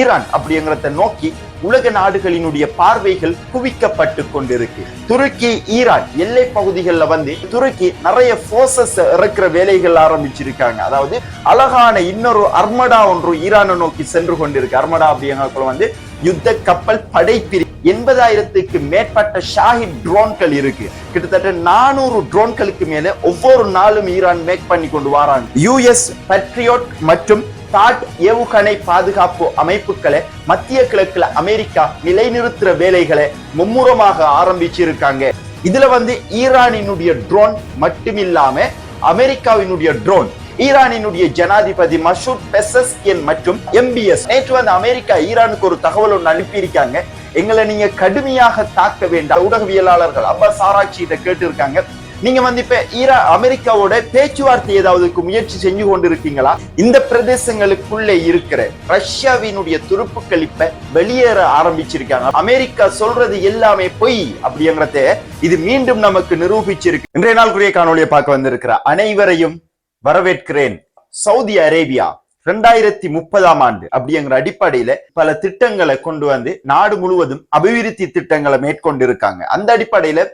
Iran அப்படிங்கிறத நோக்கி உலக நாடுகளினுடைய பார்வைகள் குவிக்கப்பட்டு கொண்டிருக்கு. துருக்கி ஈரான் எல்லை பகுதிகளில் வந்து துருக்கி நிறைய போர்சஸ் இறக்குற வேலைகள் ஆரம்பிச்சிருக்காங்க. அதாவது அழகான இன்னொரு அர்மடா ஒன்று ஈரானை நோக்கி சென்று கொண்டிருக்கு. அர்மடா அப்படிங்கிறதுக்குள்ள வந்து யுத்த கப்பல் படைப்பிரி எண்பதாயிரத்துக்கு மேற்பட்ட ஷாஹித் ட்ரோன்கள் இருக்கு. கிட்டத்தட்ட நானூறு ட்ரோன்களுக்கு மேல ஒவ்வொரு நாளும் ஈரான் மேக் பண்ணி கொண்டு வராங்க. யூஎஸ் பட்ரியோட் மற்றும் தாட் ஏவுகணை பாதுகாப்பு அமைப்புகளை மத்திய கிழக்குல அமெரிக்கா நிலைநிறுத்துற வேலைகளை மும்முரமாக ஆரம்பிச்சிருக்காங்க. இதுல வந்து ஈரானினுடைய ட்ரோன் மட்டுமில்லாம அமெரிக்காவினுடைய ட்ரோன் ஈரானினுடைய ஜனாதிபதி மசூத் பெசஸ்கியன் மற்றும் எம்பிஎஸ் நேற்று வந்து அமெரிக்கா ஈரானுக்கு ஒரு தகவல் ஒன்று அனுப்பியிருக்காங்க. எங்களை நீங்க கடுமையாக தாக்க வேண்டாம். ஊடகவியலாளர்கள் அப்பாஸ் ஆராய்ச்சியிட்ட கேட்டு இருக்காங்க நீங்க வந்து இப்ப ஈரா அமெரிக்காவோட பேச்சுவார்த்தை ஏதாவதுக்கு முயற்சி செஞ்சு கொண்டு இருக்கீங்களா இந்த பிரதேசங்களுக்குள்ளே இருக்கிற ரஷ்யாவினுடைய துருப்புக்கள் இப்ப வெளியேற ஆரம்பிச்சிருக்காங்க. அமெரிக்கா சொல்றது எல்லாமே பொய் அப்படிங்கறத இது மீண்டும் நமக்கு நிரூபிச்சிருக்கு. இன்றைய நாள் காணொலியை பார்க்க வந்திருக்கிற அனைவரையும் வரவேற்கிறேன். சவுதி அரேபியா ரெண்டாயிரத்தி முப்பதாம் ஆண்டு அப்படிங்கிற அடிப்படையில பல திட்டங்களை கொண்டு வந்து நாடு முழுவதும் அபிவிருத்தி திட்டங்களை மேற்கொண்டு இருக்காங்க அந்த அடிப்படையில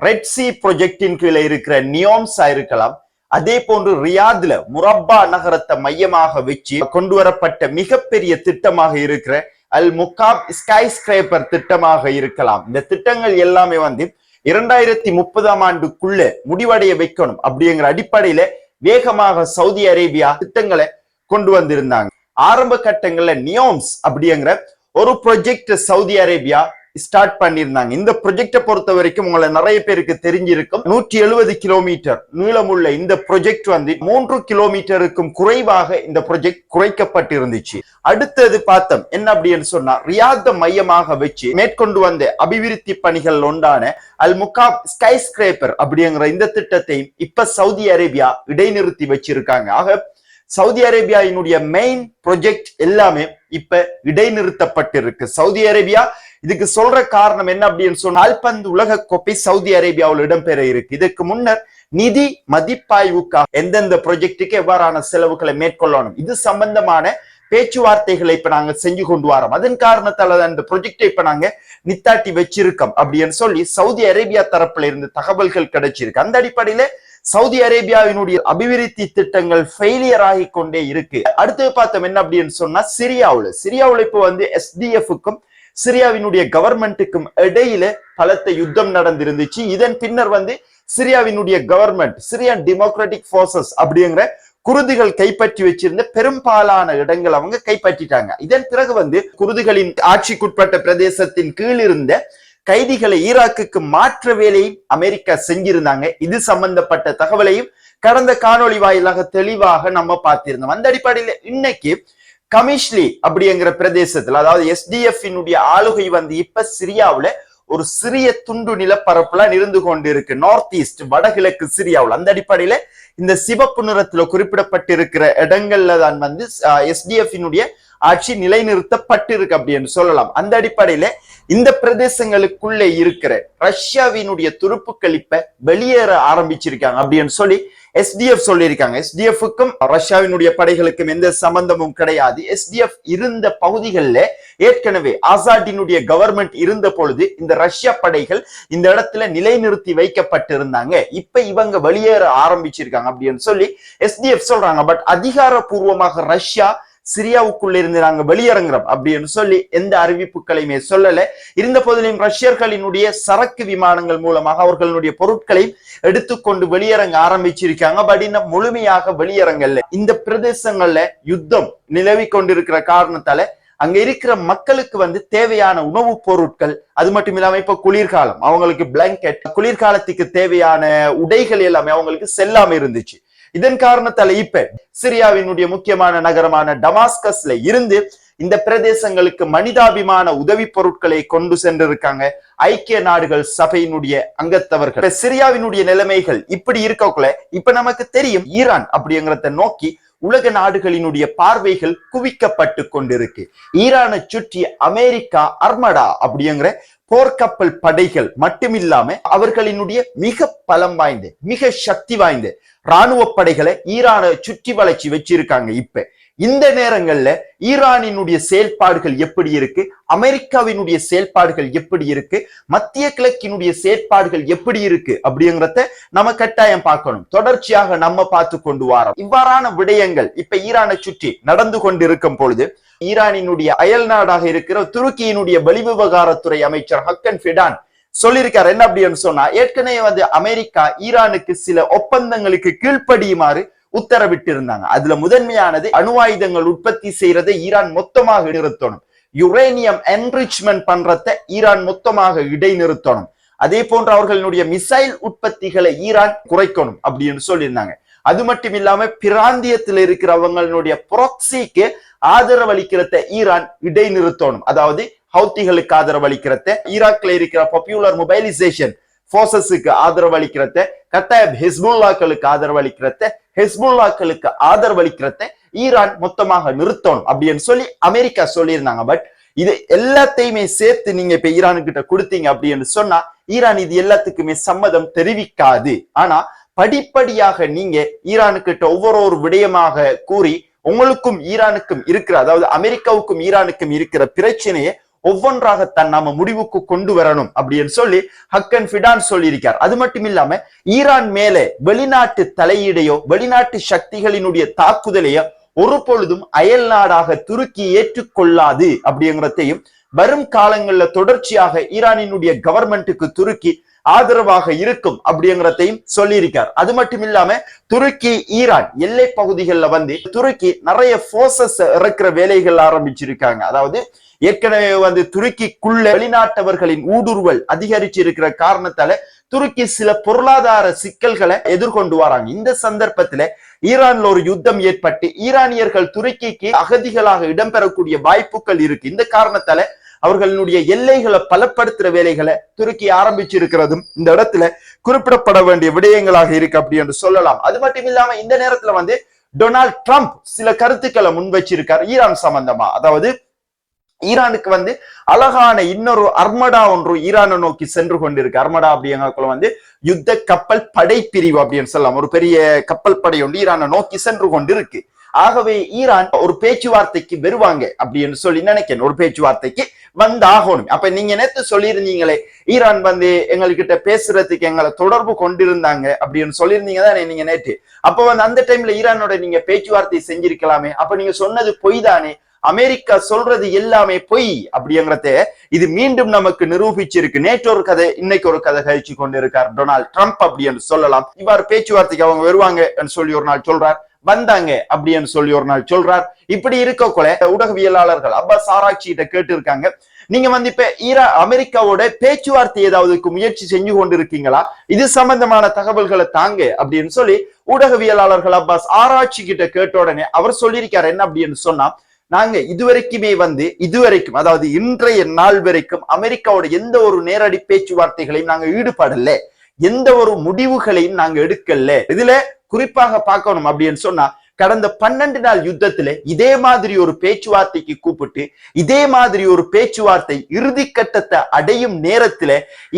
ரெட் சி ப்ரொஜெக்டின் கீழே இருக்கிற நியோம்ஸா இருக்கலாம். அதே போன்று ரியாத்ல முரப்பா நகரத்தை மையமாக வச்சு கொண்டு வரப்பட்ட மிகப்பெரிய திட்டமாக இருக்கிற அல் முகாப் ஸ்கை ஸ்கிரேப்பர் திட்டமாக இருக்கலாம். இந்த திட்டங்கள் எல்லாமே வந்து இரண்டாயிரத்தி முப்பதாம் ஆண்டுக்குள்ள முடிவடைய வைக்கணும் அப்படிங்கிற அடிப்படையில வேகமாக சவுதி அரேபியா திட்டங்களை கொண்டு வந்திருந்தாங்க. ஆரம்ப கட்டங்கள்ல நியோம்ஸ் அப்படிங்கிற ஒரு ப்ரொஜெக்ட் சவுதி அரேபியா ஸ்டார்ட் பண்ணியிருந்தாங்க. இந்த ப்ரொஜெக்டை பொறுத்த வரைக்கும் உங்களை நிறைய பேருக்கு தெரிஞ்சிருக்கும். நூற்றி எழுபது கிலோமீட்டர் நீளமுள்ள இந்த ப்ரொஜெக்ட் வந்து மூன்று கிலோமீட்டருக்கும் குறைவாக இந்த ப்ரொஜெக்ட் குறைக்கப்பட்டிருந்துச்சு. அடுத்தது பார்த்தோம் என்ன அப்படின்னு சொன்னா ரியாத மையமாக வச்சு மேற்கொண்டு வந்த அபிவிருத்தி பணிகள் ஒன்றான அல் முகாம் ஸ்கை ஸ்கிரேப்பர் அப்படிங்கிற இந்த திட்டத்தையும் இப்ப சவுதி அரேபியா இடைநிறுத்தி வச்சிருக்காங்க. ஆக சவுதி அரேபியாவினுடைய மெயின் ப்ரொஜெக்ட் எல்லாமே இப்ப இடைநிறுத்தப்பட்டிருக்கு. சவுதி அரேபியா இதுக்கு சொல்ற காரணம் என்ன அப்படின்னு சொன்னால் பந்து உலக கோப்பை சவுதி அரேபியாவில் இடம்பெற இருக்கு. இதுக்கு முன்னர் நிதி மதிப்பாய்வுக்காக எந்தெந்த ப்ரொஜெக்டுக்கு எவ்வாறான செலவுகளை மேற்கொள்ளணும்? இது சம்பந்தமான பேச்சுவார்த்தைகளை இப்ப நாங்க செஞ்சு கொண்டு வரோம். அதன் காரணத்தால அந்த ப்ரொஜெக்டை இப்ப நாங்க நித்தாட்டி வச்சிருக்கோம் அப்படின்னு சொல்லி சவுதி அரேபியா தரப்புல இருந்து தகவல்கள் கிடைச்சிருக்கு. அந்த அடிப்படையில சவுதி அரேபியாவினுடைய அபிவிருத்தி திட்டங்கள் ஃபெயிலியர் ஆகி கொண்டே இருக்கு. அடுத்து பார்த்தோம் என்ன அப்படின்னு சொன்னா சிரியாவுல. சிரியாவுல இப்போ வந்து எஸ்டிஎஃப்க்கும் சிரியாவினுடைய கவர்மெண்ட்டுக்கும் இடையில பலத்த யுத்தம் நடந்திருந்துச்சு. இதன் பின்னர் வந்து சிரியாவினுடைய கவர்மெண்ட் சிரியான் டெமோக்ராட்டிக் போர்சஸ் அப்படிங்கிற குருதிகள் கைப்பற்றி வச்சிருந்த பெரும்பாலான இடங்கள் அவங்க கைப்பற்றிட்டாங்க. இதன் பிறகு வந்து குருதிகளின் ஆட்சிக்குட்பட்ட பிரதேசத்தின் கீழ் இருந்த கைதிகளை ஈராக்குக்கு மாற்ற வேலையை அமெரிக்கா செஞ்சிருந்தாங்க. இது சம்பந்தப்பட்ட தகவலையும் கடந்த காணொளி வாயிலாக தெளிவாக நம்ம பார்த்திருந்தோம். அந்த அடிப்படையில இன்னைக்கு கமிஷ்லி அப்படிங்கிற பிரதேசத்துல அதாவது எஸ்டிஎஃபினுடைய ஆளுகை வந்து இப்ப சிரியாவுல ஒரு சிறிய துண்டு நிலப்பரப்புல இருந்து கொண்டு இருக்கு நார்த் ஈஸ்ட் வடகிழக்கு சிரியாவில். அந்த அடிப்படையில இந்த சிவப்பு நிறத்துல குறிப்பிடப்பட்டிருக்கிற இடங்கள்ல தான் வந்து எஸ்டிஎஃபினுடைய ஆட்சி நிலைநிறுத்தப்பட்டிருக்கு அப்படின்னு சொல்லலாம். அந்த அடிப்படையில இந்த பிரதேசங்களுக்குள்ளே இருக்கிற ரஷ்யாவினுடைய துருப்புக்கள் இப்ப வெளியேற ஆரம்பிச்சிருக்காங்க அப்படின்னு சொல்லி எஸ்டிஎஃப் சொல்லியிருக்காங்க. எஸ்டிஎஃப்க்கும் ரஷ்யாவினுடைய படைகளுக்கும் எந்த சம்பந்தமும் கிடையாது. எஸ்டிஎஃப் இருந்த பகுதிகளில் ஏற்கனவே ஆசாட்டினுடைய கவர்மெண்ட் இருந்த பொழுது இந்த ரஷ்யா படைகள் இந்த இடத்துல நிலைநிறுத்தி வைக்கப்பட்டிருந்தாங்க. இப்ப இவங்க வெளியேற ஆரம்பிச்சிருக்காங்க அப்படின்னு சொல்லி எஸ்டிஎஃப் சொல்றாங்க. பட் அதிகாரப்பூர்வமாக ரஷ்யா சிரியாவுக்குள்ள இருந்து நாங்க வெளியிறங்குறோம் அப்படின்னு சொல்லி எந்த அறிவிப்புகளையுமே சொல்லல. இருந்த போதிலும் ரஷ்யர்களினுடைய சரக்கு விமானங்கள் மூலமாக அவர்களுடைய பொருட்களையும் எடுத்துக்கொண்டு வெளியிறங்க ஆரம்பிச்சிருக்காங்க. பட் இன்னும் முழுமையாக வெளியிறங்கல்ல. இந்த பிரதேசங்கள்ல யுத்தம் நிலவி கொண்டிருக்கிற காரணத்தால அங்க இருக்கிற மக்களுக்கு வந்து தேவையான உணவுப் பொருட்கள் அது மட்டும் இல்லாம இப்ப குளிர்காலம் அவங்களுக்கு பிளாங்கெட் குளிர்காலத்துக்கு தேவையான உடைகள் எல்லாமே அவங்களுக்கு செல்லாம இருந்துச்சு. இதன் காரணத்தால இப்ப சிரியாவினுடைய முக்கியமான நகரமான டமாஸ்கஸ்ல இருந்து இந்த பிரதேசங்களுக்கு மனிதாபிமான உதவி பொருட்களை கொண்டு சென்றிருக்காங்க. ஐக்கிய நாடுகள் சபையினுடைய அங்கத்தவர்கள். சிரியாவினுடைய நிலைமைகள் இப்படி இருக்கக்குள்ள இப்ப நமக்கு தெரியும் ஈரான் அப்படிங்கிறத நோக்கி உலக நாடுகளினுடைய பார்வைகள் குவிக்கப்பட்டு கொண்டிருக்கு. ஈரானை சுற்றி அமெரிக்கா அர்மடா அப்படிங்கிற போர்க்கப்பல் படைகள் மட்டுமில்லாம அவர்களினுடைய மிக பலம் வாய்ந்த மிக சக்தி வாய்ந்த ராணுவ படைகளை ஈரானை சுற்றி வளைச்சி வச்சிருக்காங்க இப்ப. இந்த நேரங்கள்ல ஈரானினுடைய செயல்பாடுகள் எப்படி இருக்கு? அமெரிக்காவினுடைய செயல்பாடுகள் எப்படி இருக்கு? மத்திய கிழக்கினுடைய செயல்பாடுகள் எப்படி இருக்கு? அப்படிங்கிறத நம்ம கட்டாயம் பார்க்கணும். தொடர்ச்சியாக நம்ம பார்த்து கொண்டு வரோம். இவ்வாறான விடயங்கள் இப்ப ஈரானை சுற்றி நடந்து கொண்டிருக்கும் பொழுது ஈரானினுடைய அயல் நாடாக இருக்கிற துருக்கியினுடைய வெளிவிவகாரத்துறை அமைச்சர் ஹக்கன் ஃபிடான் சொல்லியிருக்காரு. என்ன அப்படின்னு சொன்னா ஏற்கனவே வந்து அமெரிக்கா ஈரானுக்கு சில ஒப்பந்தங்களுக்கு கீழ்ப்படியுமாறு உத்தரவிட்டு இருந்தாங்க அதுல முதன்மையானது அணு ஆயுதங்கள் உற்பத்தி செய்யறதை ஈரான் மொத்தமாக நிறுத்தணும். யுரேனியம் என்ரிச்மெண்ட் பண்றத ஈரான் மொத்தமாக இடைநிறுத்தணும். அதே போன்று அவர்களுடைய மிசைல் உற்பத்திகளை ஈரான் குறைக்கணும் அப்படின்னு சொல்லியிருந்தாங்க. அது மட்டும் இல்லாம பிராந்தியத்தில் இருக்கிறவங்களுடைய புராக்சிக்கு ஆதரவளிக்கிறத ஈரான் இடைநிறுத்தணும். அதாவது ஹவுத்திகளுக்கு ஆதரவளிக்கிறத. ஈராக்ல இருக்கிற பாப்புலர் மொபைலைசேஷன் போர்சஸுக்கு ஆதரவளிக்கிறத கட்டாயம் ஹெஸ்புல்லாக்களுக்கு ஆதரவளிக்கிறத ஹெஸ்புல்லாக்களுக்கு ஆதரவளிக்கிறத ஈரான் மொத்தமாக நிறுத்தணும் அப்படின்னு சொல்லி அமெரிக்கா சொல்லியிருந்தாங்க. பட் இது எல்லாத்தையுமே சேர்த்து நீங்க இப்ப ஈரானு கிட்ட கொடுத்தீங்க அப்படின்னு சொன்னா ஈரான் இது எல்லாத்துக்குமே சம்மதம் தெரிவிக்காது. ஆனா படிப்படியாக நீங்க ஈரானு கிட்ட ஒவ்வொரு ஒரு விடயமாக கூறி உங்களுக்கும் ஈரானுக்கும் இருக்கிற அதாவது அமெரிக்காவுக்கும் ஈரானுக்கும் இருக்கிற பிரச்சனையை ஒவ்வொன்றாகத்தான் நாம முடிவுக்கு கொண்டு வரணும் அப்படின்னு சொல்லி ஹக்கன் ஃபிடான் சொல்லியிருக்கார். அது மட்டும் இல்லாம ஈரான் மேலே வெளிநாட்டு தலையீடையோ வெளிநாட்டு சக்திகளினுடைய தாக்குதலையோ ஒரு பொழுதும் அயல் நாடாக துருக்கி ஏற்றுக்கொள்ளாது அப்படிங்கிறதையும் வரும் காலங்களில் தொடர்ச்சியாக ஈரானினுடைய கவர்மெண்ட்டுக்கு துருக்கி ஆதரவாக இருக்கும் அப்படிங்கிறதையும் சொல்லியிருக்கார். அது மட்டும் இல்லாம துருக்கி ஈரான் எல்லை பகுதிகளில் வந்து துருக்கி நிறைய போர்சஸ் இறக்குற வேலைகள் ஆரம்பிச்சிருக்காங்க. அதாவது ஏற்கனவே வந்து துருக்கிக்குள்ள வெளிநாட்டவர்களின் ஊடுருவல் அதிகரிச்சு இருக்கிற காரணத்தால துருக்கி சில பொருளாதார சிக்கல்களை எதிர்கொண்டு வராங்க. இந்த சந்தர்ப்பத்துல ஈரான்ல ஒரு யுத்தம் ஏற்பட்டு ஈரானியர்கள் துருக்கிக்கு அகதிகளாக இடம்பெறக்கூடிய வாய்ப்புகள் இருக்கு. இந்த காரணத்தால அவர்களுடைய எல்லைகளை பலப்படுத்துற வேலைகளை துருக்கி ஆரம்பிச்சிருக்கிறதும் இந்த இடத்துல குறிப்பிடப்பட வேண்டிய விடயங்களாக இருக்கு அப்படி என்று சொல்லலாம். அது மட்டும் இல்லாம இந்த நேரத்துல வந்து டொனால்ட் ட்ரம்ப் சில கருத்துக்களை முன்வச்சிருக்கார் ஈரான் சம்பந்தமா. அதாவது ஈரானுக்கு வந்து அழகான இன்னொரு அர்மடா ஒன்று ஈரானை நோக்கி சென்று கொண்டிருக்கு. அர்மடா அப்படிங்கிறதுக்குள்ள வந்து யுத்த கப்பல் படை பிரிவு அப்படின்னு சொல்லலாம். ஒரு பெரிய கப்பல் படை ஒன்று ஈரானை நோக்கி சென்று கொண்டிருக்கு. ஆகவே ஈரான் ஒரு பேச்சுவார்த்தைக்கு வருவாங்க அப்படின்னு சொல்லி நினைக்கிறேன். ஒரு பேச்சுவார்த்தைக்கு வந்தாகணும். அப்ப நீங்க நேத்து சொல்லியிருந்தீங்களே ஈரான் வந்து எங்ககிட்ட பேசுறதுக்கு எங்களை தொடர்பு கொண்டிருந்தாங்க அப்படின்னு சொல்லியிருந்தீங்க தானே நீங்க நேற்று அப்ப வந்து அந்த டைம்ல ஈரானோட நீங்க பேச்சுவார்த்தை செஞ்சிருக்கலாமே. அப்ப நீங்க சொன்னது பொய் தானே அமெரிக்கா சொல்றது எல்லாமே பொய் அப்படிங்கிறத இது மீண்டும் நமக்கு நிரூபிச்சிருக்கு. நேற்று ஒரு கதை இன்னைக்கு ஒரு கதை கழிச்சு கொண்டு இருக்கார் டொனால்ட் ட்ரம்ப் அப்படின்னு சொல்லலாம். இவ்வாறு பேச்சுவார்த்தைக்கு அவங்க வருவாங்க சொல்லி ஒரு நாள் சொல்றார். வந்தாங்க அப்படின்னு சொல்லி ஒரு நாள் சொல்றார். இப்படி இருக்கக்குள்ள ஊடகவியலாளர்கள் அப்பாஸ் ஆராய்ச்சி கிட்ட கேட்டு இருக்காங்க நீங்க வந்து இப்ப ஈரா அமெரிக்காவோட பேச்சுவார்த்தை ஏதாவதுக்கு முயற்சி செஞ்சு கொண்டு இருக்கீங்களா இது சம்பந்தமான தகவல்களை தாங்க அப்படின்னு சொல்லி ஊடகவியலாளர்கள் அப்பாஸ் ஆராய்ச்சி கிட்ட கேட்ட உடனே அவர் சொல்லியிருக்காரு. என்ன அப்படின்னு சொன்னா நாங்க இதுவரைக்குமே வந்து இதுவரைக்கும் அதாவது இன்றைய நாள் வரைக்கும் அமெரிக்காவோட எந்த ஒரு நேரடி பேச்சுவார்த்தைகளையும் நாங்க ஈடுபடல. எந்த ஒரு முடிவுகளையும் நாங்க எடுக்கல. இதுல குறிப்பாக பார்க்கணும் அப்படின்னு சொன்னா கடந்த பன்னெண்டு நாள் யுத்தத்துல இதே மாதிரி ஒரு பேச்சுவார்த்தைக்கு கூப்பிட்டு இதே மாதிரி ஒரு பேச்சுவார்த்தை இறுதி கட்டத்தை அடையும் நேரத்துல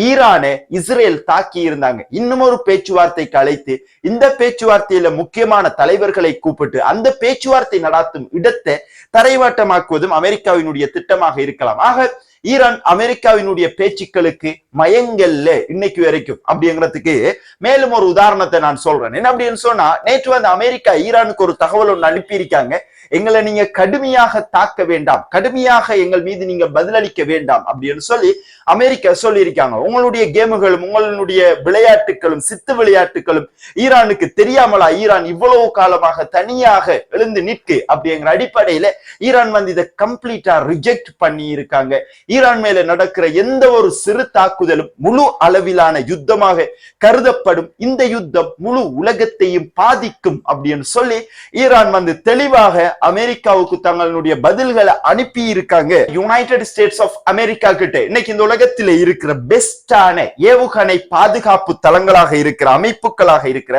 ஈரானை இஸ்ரேல் தாக்கி இருந்தாங்க. இன்னும் ஒரு பேச்சுவார்த்தைக்கு அழைத்து இந்த பேச்சுவார்த்தையில முக்கியமான தலைவர்களை கூப்பிட்டு அந்த பேச்சுவார்த்தை நடாத்தும் இடத்தை தரைவாட்டமாக்குவதும் அமெரிக்காவினுடைய திட்டமாக இருக்கலாம். ஆக ஈரான் அமெரிக்காவினுடைய பேச்சுக்களுக்கு மயங்கல்ல இன்னைக்கு வரைக்கும் அப்படிங்கிறதுக்கு மேலும் ஒரு உதாரணத்தை நான் சொல்றேன். என்ன அப்படின்னு சொன்னா நேற்று வந்து அமெரிக்கா ஈரானுக்கு ஒரு தகவல் ஒன்று அனுப்பியிருக்காங்க. எங்களை நீங்க கடுமையாக தாக்க வேண்டாம். கடுமையாக எங்கள் மீது நீங்க பதிலளிக்க வேண்டாம் அப்படின்னு சொல்லி அமெரிக்கா சொல்லியிருக்காங்க. உங்களுடைய கேமுகளும் உங்களுடைய விளையாட்டுகளும் சித்து விளையாட்டுகளும் ஈரானுக்கு தெரியாமலா ஈரான் இவ்வளவு காலமாக தனியாக எழுந்து நிற்கு அப்படிங்கிற அடிப்படையில ஈரான் வந்து இதை கம்ப்ளீட்டா ரிஜெக்ட் பண்ணி இருக்காங்க ஈரான் மேல நடக்கிற எந்த ஒரு சிறு தாக்குதலும் முழு அளவிலான யுத்தமாக கருதப்படும். இந்த யுத்தம் முழு உலகத்தையும் பாதிக்கும் அப்படின்னு சொல்லி ஈரான் வந்து தெளிவாக அமெரிக்காவுக்கு தங்களுடைய பதில்களை அனுப்பி இருக்காங்க யுனைடெட் ஸ்டேட்ஸ் ஆஃப் அமெரிக்கா கிட்ட. இன்னைக்கு இந்த உலகத்தில் இருக்கிற பெஸ்டான ஏவுகணை பாதுகாப்பு தளங்களாக இருக்கிற அமைப்புகளாக இருக்கிற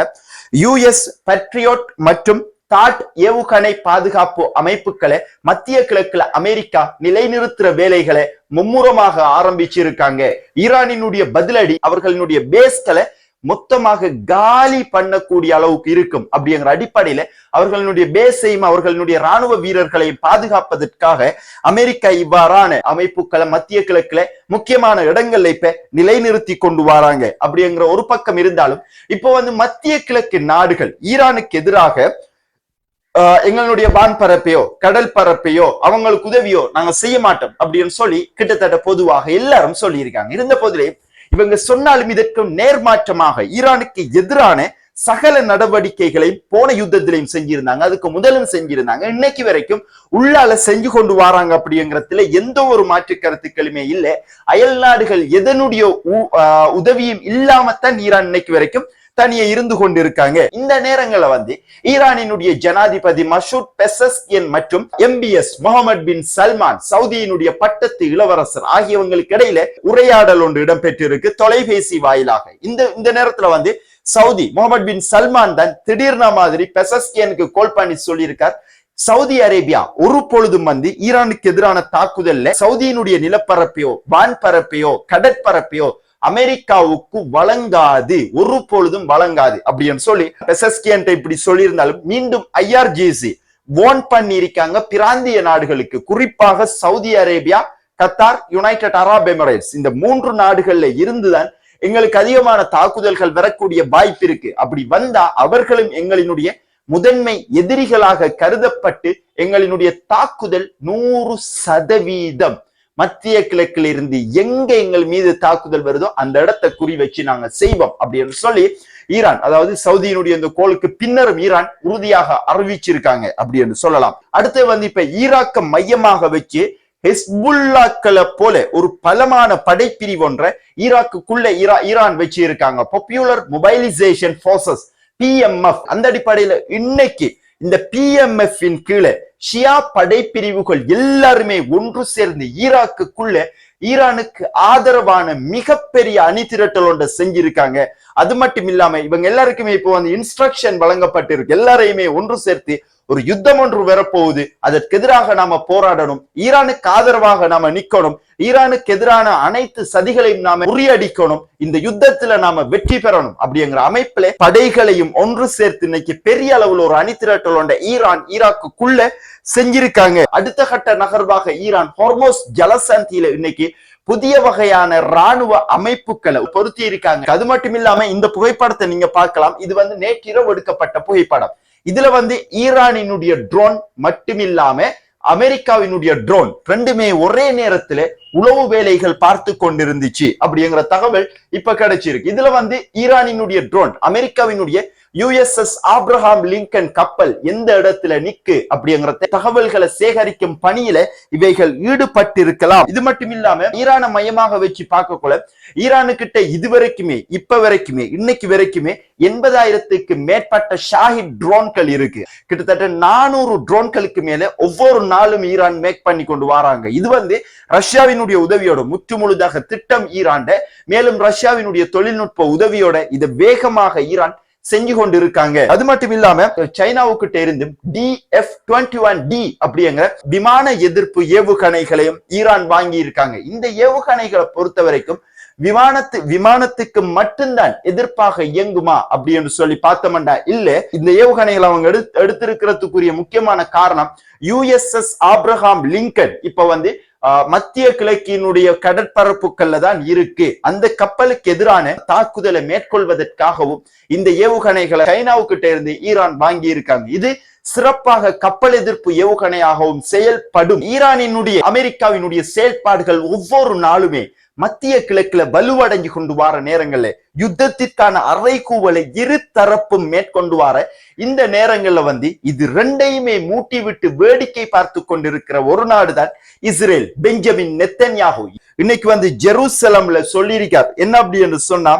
யுஎஸ் பட்ரியோட் மற்றும் தாட் ஏவுகணை பாதுகாப்பு அமைப்புகளை மத்திய கிழக்குல அமெரிக்கா நிலைநிறுத்துற வேலைகளை மும்முரமாக ஆரம்பிச்சிருக்காங்க. ஈரானினுடைய பதிலடி அவர்களினுடைய பேஸ்களை மொத்தமாக காலி பண்ணக்கூடிய அளவுக்கு இருக்கும். அப்படிங்கிற அடிப்படையில அவர்களுடைய பேஸையும் அவர்களுடைய ராணுவ வீரர்களையும் பாதுகாப்பதற்காக அமெரிக்கா இவ்வாறான அமைப்புகளை மத்திய கிழக்குல முக்கியமான இடங்கள்ல இப்ப நிலைநிறுத்தி கொண்டு வராங்க. அப்படிங்கிற ஒரு பக்கம் இருந்தாலும் இப்போ வந்து மத்திய கிழக்கு நாடுகள் ஈரானுக்கு எதிராக ஆஹ் எங்களுடைய வான்பரப்பையோ கடல் பரப்பையோ அவங்களுக்கு உதவியோ நாங்க செய்ய மாட்டோம் அப்படின்னு சொல்லி கிட்டத்தட்ட பொதுவாக எல்லாரும் சொல்லியிருக்காங்க. இருந்த போதிலே இவங்க சொன்னாலும் இதற்கு நேர்மாற்றமாக ஈரானுக்கு எதிரான சகல நடவடிக்கைகளையும் போன யுத்தத்திலையும் செஞ்சிருந்தாங்க. அதுக்கு முதலும் செஞ்சிருந்தாங்க. இன்னைக்கு வரைக்கும் உள்ளால செஞ்சு கொண்டு வராங்க அப்படிங்கிறதுல எந்த ஒரு மாற்று கருத்துக்களுமே இல்லை. அயல் நாடுகள் எதனுடைய உ- ஆஹ் உதவியும் இல்லாமத்தான் ஈரான் இன்னைக்கு வரைக்கும் தனியே இருந்து கொண்டிருக்காங்க. இந்த நேரங்கள்ல வந்து ஈரானினுடைய ஜனாதிபதி மசூத் பெசஸ்கியன் மற்றும் எம்பிஎஸ் முகமது பின் சல்மான் சவுதியினுடைய பட்டத்து இளவரசர் ஆகியவங்களுக்கு இடையில உரையாடல் ஒன்று இடம்பெற்றிருக்கு. தொலைபேசி வாயிலாக. இந்த இந்த நேரத்துல வந்து சவுதி முகமது பின் சல்மான் தான் திடீர்னு மாதிரி பெசஸ்கியனுக்கு கோல் பண்ணி சொல்லியிருக்கார். சவுதி அரேபியா ஒரு பொழுதும் வந்து ஈரானுக்கு எதிரான தாக்குதல்ல சவுதியினுடைய நிலப்பரப்பையோ வான்பரப்பையோ கடற்பரப்பையோ அமெரிக்காவுக்கு வழங்காது ஒரு பொழுதும் வழங்காது அப்படின்னு சொல்லி பெசஸ்கியன் இப்படி சொல்லியிருந்தாலும் மீண்டும் ஐஆர்ஜிசி ஓன் பண்ணி இருக்காங்க பிராந்திய நாடுகளுக்கு குறிப்பாக Saudi Arabia Qatar United Arab Emirates. இந்த மூன்று நாடுகள்ல இருந்துதான் எங்களுக்கு அதிகமான தாக்குதல்கள் வரக்கூடிய வாய்ப்பு இருக்கு. அப்படி வந்தா அவர்களும் எங்களினுடைய முதன்மை எதிரிகளாக கருதப்பட்டு எங்களினுடைய தாக்குதல் நூறு சதவீதம் மத்திய கிழக்கில் இருந்து எங்க எங்கள் மீது தாக்குதல் வருதோ அந்த இடத்தை குறி வச்சு நாங்க செய்வோம் அப்படின்னு சொல்லி ஈரான் அதாவது சவுதியினுடைய இந்த கோளுக்கு பின்னரும் ஈரான் உறுதியாக அறிவிச்சிருக்காங்க அப்படின்னு சொல்லலாம். அடுத்து வந்து இப்ப ஈராக்க மையமாக வச்சு ஹெஸ்புல்லாக்களை போல ஒரு பலமான படைப்பிரிவு ஒன்றை ஈராக்குக்குள்ள ஈரா ஈரான் வச்சு இருக்காங்க பாப்புலர் மொபைலைசேஷன் போர்சஸ் பிஎம்எஃப் அந்த அடிப்படையில இன்னைக்கு இந்த பிஎம்எஃப் இன் கீழே ஷியா படைப்பிரிவுகள் எல்லாருமே ஒன்று சேர்ந்து ஈராக்குக்குள்ள ஈரானுக்கு ஆதரவான மிகப்பெரிய அணி திரட்டல் ஒன்றை செஞ்சிருக்காங்க. அது மட்டும் இல்லாம இவங்க எல்லாருக்குமே இப்போ வந்து இன்ஸ்ட்ரக்ஷன் வழங்கப்பட்டிருக்கு. எல்லாரையுமே ஒன்று சேர்த்து ஒரு யுத்தம் ஒன்று வரப்போகுது. அதற்கு எதிராக நாம போராடணும். ஈரானுக்கு ஆதரவாக நாம நிக்கணும். ஈரானுக்கு எதிரான அனைத்து சதிகளையும் நாம முறியடிக்கணும். இந்த யுத்தத்துல நாம வெற்றி பெறணும் அப்படிங்கிற அமைப்புல படைகளையும் ஒன்று சேர்த்து இன்னைக்கு பெரிய அளவுல ஒரு அணி திரட்டலோண்ட ஈரான் ஈராக்குள்ள செஞ்சிருக்காங்க. அடுத்த கட்ட நகர்வாக ஈரான் ஹோர்மோஸ் ஜலசந்தியில இன்னைக்கு புதிய வகையான ராணுவ அமைப்புகளை பொருத்தி இருக்காங்க. அது மட்டும் இல்லாம இந்த புகைப்படத்தை நீங்க பார்க்கலாம். இது வந்து நேற்றிரவு எடுக்கப்பட்ட புகைப்படம். இதுல வந்து ஈரானினுடைய ட்ரோன் மட்டுமில்லாம அமெரிக்காவினுடைய ட்ரோன் ரெண்டுமே ஒரே நேரத்துல உளவு வேலைகள் பார்த்து கொண்டிருந்துச்சு அப்படிங்கிற தகவல் இப்ப கிடைச்சிருக்கு. இதுல வந்து ஈரானினுடைய ட்ரோன் அமெரிக்காவினுடைய யுஎஸ்எஸ் ஆப்ரஹாம் லிங்கன் கப்பல் எந்த இடத்துல நிக்கு அப்படிங்கிற தகவல்களை சேகரிக்கும் பணியில இவைகள் ஈடுபட்டிருக்கலாம். இது மட்டும் இல்லாம ஈரானை மையமாக வச்சு பார்க்கக்குள்ள ஈரானு கிட்ட இதுவரைக்குமே இப்ப வரைக்குமே இன்னைக்கு வரைக்குமே எண்பதாயிரத்துக்கு மேற்பட்ட ஷாஹித் ட்ரோன்கள் இருக்கு. கிட்டத்தட்ட நானூறு ட்ரோன்களுக்கு மேல ஒவ்வொரு நாளும் ஈரான் மேக் பண்ணி கொண்டு வராங்க. இது வந்து ரஷ்யாவினுடைய உதவியோட முற்று முழுதாக திட்டம் ஈராண்ட மேலும் ரஷ்யாவினுடைய தொழில்நுட்ப உதவியோட இதை வேகமாக ஈரான் செஞ்சு கொண்டு இருக்காங்க அது மட்டும் இல்லாம சைனாவுக்கிட்ட இருந்து D F twenty one D அப்படிங்கிற விமான எதிர்ப்பு ஏவுகணைகளையும் ஈரான் வாங்கி இருக்காங்க இந்த ஏவுகணைகளை பொறுத்த வரைக்கும் விமானத்து விமானத்துக்கு மட்டும்தான் எதிர்ப்பாக இயங்குமா அப்படின்னு சொல்லி பார்த்தோம்டா இல்ல. இந்த ஏவுகணைகளை அவங்க எடுத்து எடுத்திருக்கிறதுக்குரிய முக்கியமான காரணம் யுஎஸ்எஸ் ஆப்ரஹாம் லிங்கன் இப்ப வந்து மத்திய கிழக்கினுடைய கடற்பரப்புகள்ல தான் இருக்கு. அந்த கப்பலுக்கு எதிரான தாக்குதலை மேற்கொள்வதற்காகவும் இந்த ஏவுகணைகளை சைனாவுக்கிட்ட இருந்து ஈரான் வாங்கி இருக்காங்க இது சிறப்பாக கப்பல் எதிர்ப்பு ஏவுகணையாகவும் செயல்படும். ஈரானினுடைய அமெரிக்காவினுடைய செயல்பாடுகள் ஒவ்வொரு நாளுமே மத்திய கிழக்குல வலுவடைஞ்சு கொண்டு வர நேரங்கள்ல யுத்தத்திற்கான அறைகூவலை இரு தரப்பும் மேற்கொண்டு வார இந்த நேரங்கள்ல வந்து இது ரெண்டையுமே மூட்டி விட்டு வேடிக்கை பார்த்து கொண்டிருக்கிற ஒரு நாடுதான் இஸ்ரேல் பெஞ்சமின் நெத்தன்யாகு. இன்னைக்கு வந்து ஜெருசலம்ல சொல்லியிருக்கார். என்ன அப்படி என்று சொன்னா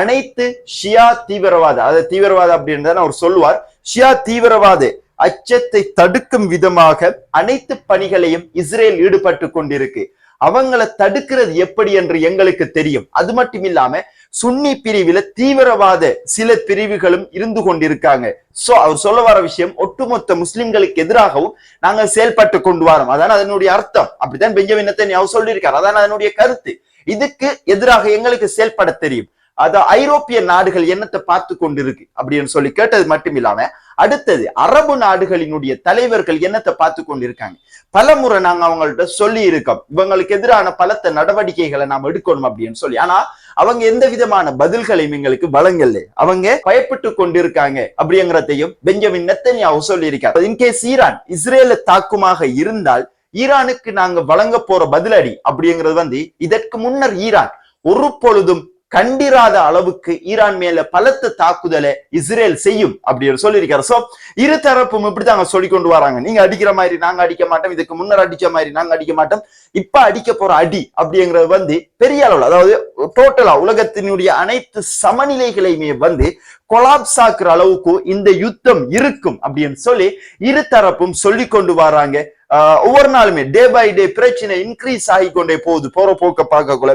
அனைத்து ஷியா தீவிரவாத அத தீவிரவாத அப்படின்னு அவர் சொல்லுவார். ஷியா தீவிரவாத அச்சத்தை தடுக்கும் விதமாக அனைத்து பணிகளையும் இஸ்ரேல் ஈடுபட்டு கொண்டிருக்கு. அவங்களை தடுக்கிறது எப்படி என்று எங்களுக்கு தெரியும். அது மட்டும் இல்லாம சுன்னி பிரிவில தீவிரவாத சில பிரிவுகளும் இருந்து கொண்டிருக்காங்க. சோ அவர் சொல்ல வர விஷயம் ஒட்டுமொத்த முஸ்லிம்களுக்கு எதிராகவும் நாங்கள் செயல்பட்டு கொண்டு வரோம். அதான் அதனுடைய அர்த்தம். அப்படித்தான் பெஞ்சமின் அவர் சொல்லியிருக்கார். அதான் அதனுடைய கருத்து. இதுக்கு எதிராக எங்களுக்கு செயல்பட தெரியும். அத ஐரோப்பிய நாடுகள் என்னத்தை பார்த்து கொண்டிருக்கு அப்படின்னு சொல்லி கேட்டது மட்டும் இல்லாம அடுத்தது அரபு நாடுகளினுடைய தலைவர்கள் என்னத்தை பார்த்து கொண்டிருக்காங்க. பல முறை நாங்க அவங்கள்ட்ட சொல்லி இருக்கோம் இவங்களுக்கு எதிரான பலத்த நடவடிக்கைகளை நாம் எடுக்கணும் அப்படின்னு சொல்லி. ஆனா அவங்க எந்த விதமான பதில்களையும் எங்களுக்கு வழங்கல. அவங்க பயப்பட்டு கொண்டிருக்காங்க அப்படிங்கிறதையும் பெஞ்சமின் நெத்தனியாவு சொல்லி இன்கேஸ் ஈரான் இஸ்ரேல தாக்குமாக இருந்தால் ஈரானுக்கு நாங்க வழங்க போற பதிலடி அப்படிங்கிறது வந்து இதற்கு முன்னர் ஈரான் ஒரு பொழுதும் கண்டிராத அளவுக்கு ஈரான் மேல பலத்த தாக்குதலை இஸ்ரேல் செய்யும் அப்படின்னு சொல்லியிருக்காரு. சோ இரு தரப்பும் இப்படித்தாங்க சொல்லி கொண்டு வராங்க. நீங்க அடிக்கிற மாதிரி நாங்க அடிக்க மாட்டோம் இதுக்கு முன்னர் அடிச்ச மாதிரி நாங்க அடிக்க மாட்டோம் இப்ப அடிக்க போற அடி அப்படிங்கிறது வந்து பெரிய அளவுல அதாவது டோட்டலா உலகத்தினுடைய அனைத்து சமநிலைகளையுமே வந்து கொலாப்ஸ் ஆக்குற அளவுக்கு இந்த யுத்தம் இருக்கும் அப்படின்னு சொல்லி இரு தரப்பும் சொல்லி கொண்டு வராங்க. ஆஹ் ஒவ்வொரு நாளுமே டே பை டே பிரச்சனை இன்க்ரீஸ் ஆகி கொண்டே போகுது போற போக்க பார்க்கக்குள்ள.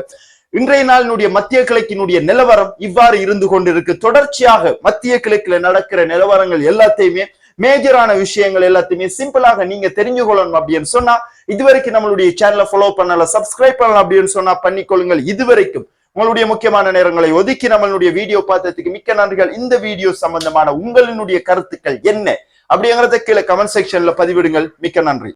இன்றைய நாளினுடைய மத்திய கிழக்கினுடைய நிலவரம் இவ்வாறு இருந்து கொண்டிருக்கு. தொடர்ச்சியாக மத்திய கிழக்குல நடக்கிற நிலவரங்கள் எல்லாத்தையுமே மேஜரான விஷயங்கள் எல்லாத்தையுமே சிம்பிளாக நீங்க தெரிஞ்சு கொள்ளணும் அப்படின்னு சொன்னா இதுவரைக்கும் நம்மளுடைய சேனலை ஃபாலோ பண்ணல சப்ஸ்கிரைப் பண்ணலாம் அப்படின்னு சொன்னா பண்ணிக்கொள்ளுங்கள். இதுவரைக்கும் உங்களுடைய முக்கியமான நேரங்களை ஒதுக்கி நம்மளுடைய வீடியோ பார்த்ததுக்கு மிக்க நன்றிகள். இந்த வீடியோ சம்பந்தமான உங்களினுடைய கருத்துக்கள் என்ன அப்படிங்கறத கீழே கமெண்ட் செக்ஷன்ல பதிவிடுங்கள். மிக்க நன்றி.